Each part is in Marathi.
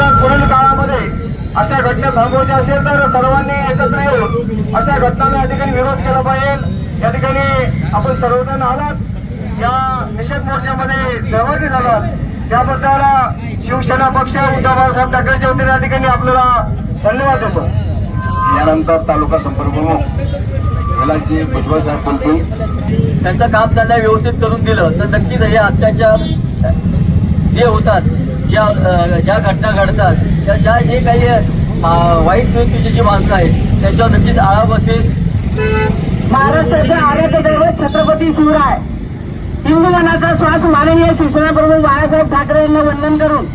निश्चितच पुढील काळामध्ये अशा घटना थांबवायच्या असेल तर सर्वांनी एकत्र येऊन अशा घटनांना या ठिकाणी विरोध केला पाहिजे. या ठिकाणी आपण सर्वजण आलात या निषेध मोर्चामध्ये सहभागी झालात. त्याबद्दल शिवसेना पक्ष उद्धव बाळासाहेब ठाकरेच्या वतीने या ठिकाणी आपल्याला धन्यवाद देतो. यानंतर तालुका संपर्क भुजबळ साहेब बोलतील त्यांचं काम त्यांना व्यवस्थित करून दिलं. तर नक्कीच हे अत्याचार जे होतात ज्या ज्या घटना घडतात त्या ज्या जे काही वाईट व्यक्तीची जी माणसं आहेत त्याच्यावर नक्कीच आळा बसेल. महाराष्ट्राचे आर्याचे दैवत छत्रपती शिवराय. हिंदू मनाचा श्वास माननीय शिवसेना बाळासाहेब ठाकरे यांना वंदन करून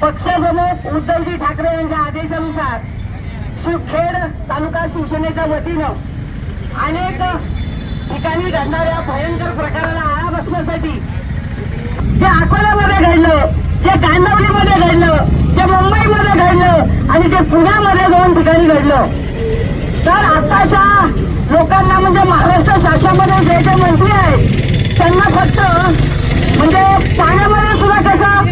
पक्षप्रमुख उद्धवजी ठाकरे यांच्या आदेशानुसार शिवखेड तालुका शिवसेनेच्या वतीनं अनेक ठिकाणी घडणाऱ्या भयंकर प्रकाराला आळा बसण्यासाठी जे अकोल्यामध्ये जे कांदवलीमध्ये घडलं जे मुंबईमध्ये घडलं आणि जे पुण्यामध्ये दोन ठिकाणी घडलं. तर आताच्या लोकांना म्हणजे महाराष्ट्र शासनामध्ये जे जे मंत्री आहेत त्यांना फक्त म्हणजे पाण्यामध्ये सुद्धा कसं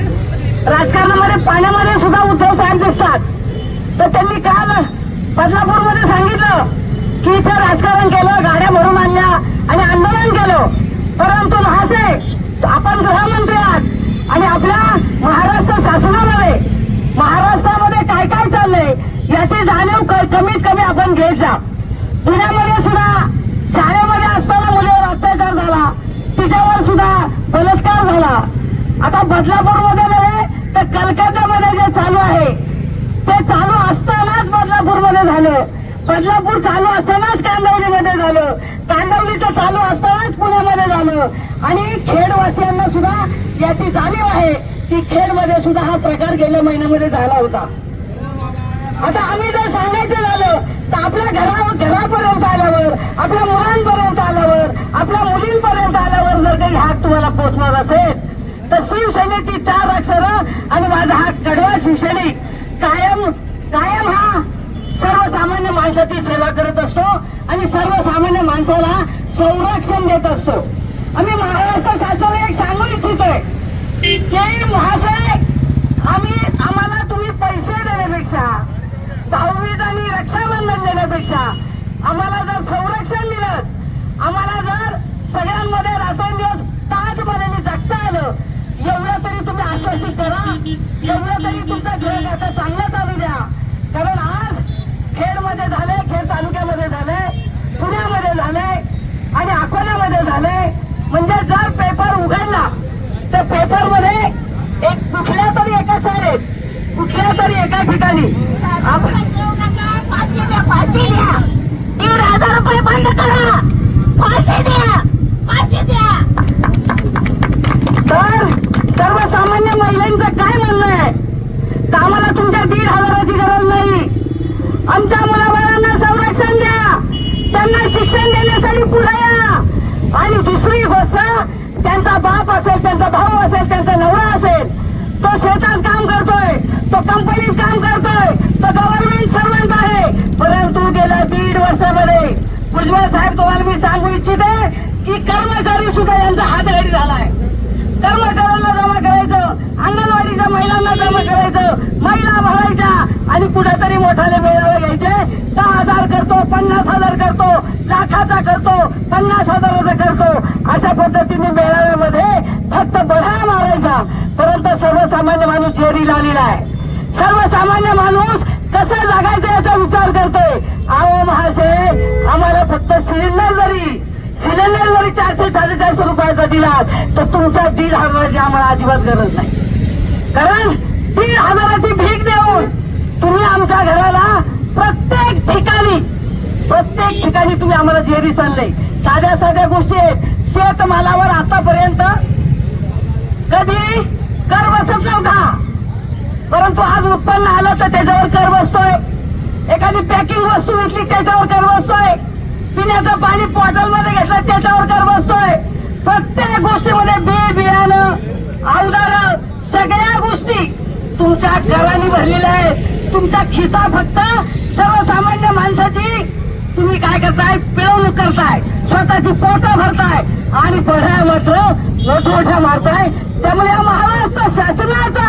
राजकारणामध्ये पाण्यामध्ये सुद्धा उद्धव साहेब दिसतात. तर त्यांनी काल बदलापूरमध्ये सांगितलं की इथं राजकारण केलं गाड्या भरून आणल्या आणि आंदोलन केलं. परंतु महाशय आपण गृहमंत्री आहात. आणि आपल्या महाराष्ट्र शासनामध्ये महाराष्ट्रामध्ये काय काय चाललंय याची जाणीव कमीत कमी आपण घेत जा. पुण्यामध्ये सुद्धा शाळेमध्ये असताना मुलीवर अत्याचार झाला. तिच्यावर सुद्धा बलात्कार झाला. आता बदलापूरमध्ये नव्हे तर कलकत्त्यामध्ये जे चालू आहे ते चालू असतानाच बदलापूरमध्ये झालं. बदलापूर चालू असतानाच कांदवलीमध्ये झालं. तांडवलीचं चालू असतानाच पुण्यामध्ये झालं. आणि खेडवासियांना सुद्धा याची जाणीव आहे की खेडमध्ये सुद्धा हा प्रकार गेल्या महिन्यामध्ये झाला होता. आता आम्ही जर सांगायचं झालं तर आपल्या घरा घरापर्यंत आल्यावर आपल्या मुलांपर्यंत आल्यावर आपल्या मुलींपर्यंत आल्यावर जर काही हात तुम्हाला पोचणार असेल तर शिवसेनेची चार अक्षरं आणि माझा हा कडवा शिवसैनिक कायम कायम हा सर्वसामान्य माणसाची सेवा करत असतो. आणि सर्वसामान्य माणसाला संरक्षण देत असतो. आम्ही महाराष्ट्र शासनाला एक सांगू इच्छितोय. की महाशय. आम्ही आम्हाला तुम्ही पैसे देण्यापेक्षा दहावीत आणि रक्षाबंधन देण्यापेक्षा आम्हाला जर संरक्षण दिलं आम्हाला जर सगळ्यांमध्ये रात्रंदिवस ताज बनेली जगता आलं एवढं तरी तुम्ही आश्वासित करा. एवढं तरी तुमचा घर आता चांगलं चालू द्या. कारण आज खेडमध्ये झाले खेड तालुक्यामध्ये झाले पुण्यामध्ये झालंय आणि अकोल्यामध्ये झालंय. म्हणजे जर पेपर उघडला तर पेपरमध्ये एक कुठल्या तरी एका शाळेत कुठल्या तरी एका ठिकाणी आपण फाशी द्या पाचशे द्या. दीड हजार रुपये बंद करा. फाशी द्या फाशी द्या तर सर्वसामान्य महिलांचं काय म्हणणं आहे तर आम्हाला तुमच्या दीड हजाराची गरज नाही आमच्या मुलाबाळांना संरक्षण द्या त्यांना शिक्षण देण्यासाठी पुढे या आणि दुसरी गोष्ट त्यांचा बाप असेल त्यांचा भाऊ असेल त्यांचा नवरा असेल तो शेतात काम करतोय तो कंपनीत काम करतोय तो गव्हर्नमेंट सर्वंट आहे परंतु गेल्या दीड वर्षामध्ये भुजबळ साहेब तुम्हाला मी सांगू इच्छिते की कर्मचारी सुद्धा यांचा हातगाडी झालाय. कर्मचाऱ्यांना जमा करायचं अंगणवाडीच्या महिलांना जमा करायचं महिला भरायच्या आणि कुठेतरी मोठाले मेळावे घ्यायचे. दहा हजार करतो पन्नास हजार करतो लाखाचा करतो पन्नास हजाराचा करतो. अशा पद्धतीने मेळाव्यामध्ये फक्त बढा मारायचा परंतु सर्वसामान्य माणूस चेरीला आलेला आहे. सर्वसामान्य माणूस कसं जगायचं याचा विचार करतोय? अहो महाशय आम्हाला फक्त सिलेंडर जरी सिलेंडर जरी चारशे साडेचारशे रुपयाचा दिला तर तुमच्या दीड हजाराची आम्हाला अजिबात गरज नाही. कारण दीड हजाराची भीक देऊन तुम्ही आमच्या घराला प्रत्येक ठिकाणी प्रत्येक ठिकाणी तुम्ही आम्हाला जेरीस आणले साध्या साध्या गोष्टी आहेत. शेतमालावर आतापर्यंत कधी कर बसत नव्हता. परंतु आज उत्पन्न आलं तर त्याच्यावर कर बसतोय. एखादी पॅकिंग वस्तू घेतली त्याच्यावर कर बसतोय. पिण्याचं पाणी बॉटलमध्ये घेतलं त्याच्यावर कर बसतोय. प्रत्येक गोष्टीमध्ये बी बियाणं अवजार सगळ्या गोष्टी तुमच्या घराने भरलेल्या आहेत. तुमचा खिसा फक्त सर्वसामान्य माणसाची तुम्ही काय करताय? पिळवणूक करताय. स्वतःची पोट भरताय. आणि बढ्या मात्र मोठमोठ्या मारताय. त्यामुळे या महाराष्ट्र शासनाचा